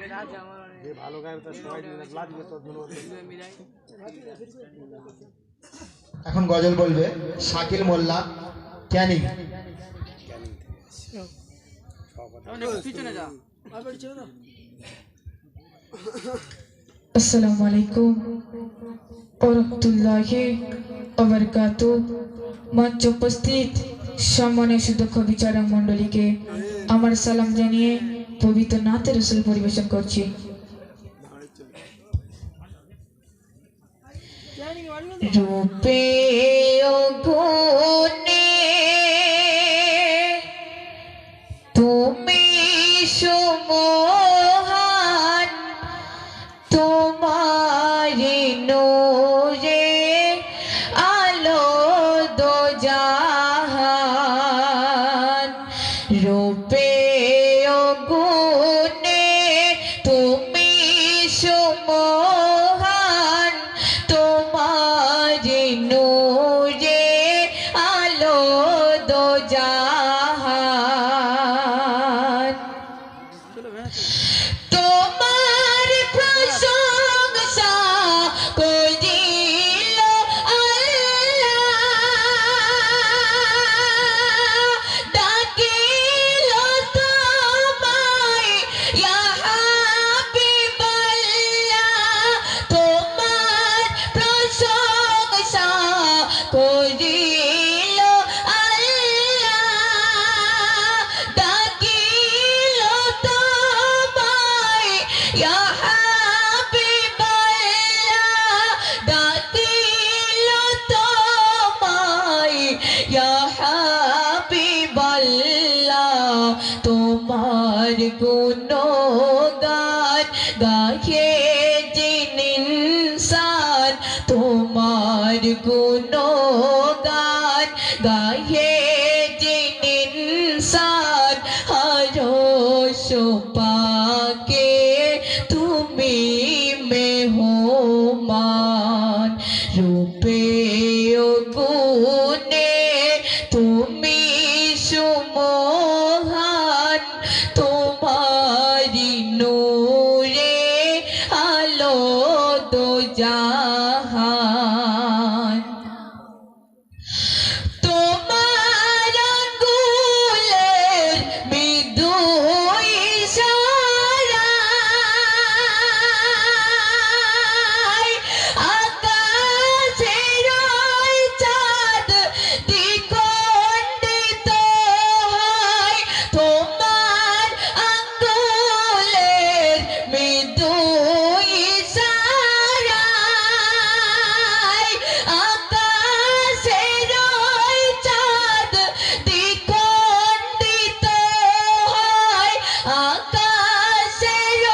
যে ভালো গায়ে তার সবাই লাগবে তোর জন্য এখন গজল বলবে শাকিল মোল্লা ক্যানিং। আসসালামু আলাইকুম। ওরহমতুল্লাহি ওবরকাতু মঞ্চ উপস্থিত সম্মানীয় সুদক্ষ বিচারক মণ্ডলীকে আমার সালাম জানিয়ে পবিত্র নাথের রসুল পরিবেশন করছি। রূপে সুমহান তোমার নূরে আলো দো জাহান তোমার গুণগান গাহে জিনিসান তোমার গুণগান গাহে জিনিসান ইনসান হরস আকাশের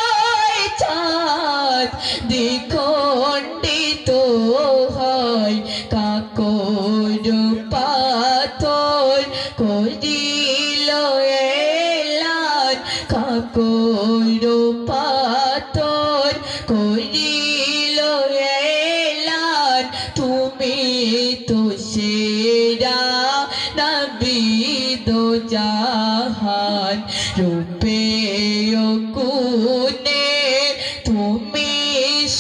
চাঁদ দ্বিখণ্ডিত হয়। কাকর পাথর করিল এলান কাকর পাথর করিল এলান তুমি তো সেরা নবীদ জাহান গুণে তুমি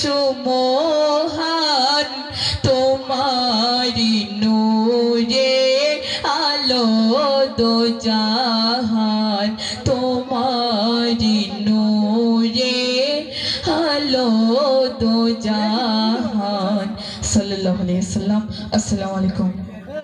সুমহান, তোমারি নূরে আলো দো জাহান, তোমারি আলো দো সাল্লাল্লাহু আলাইহি ওয়াসাল্লাম, আসসালামু আলাইকুম।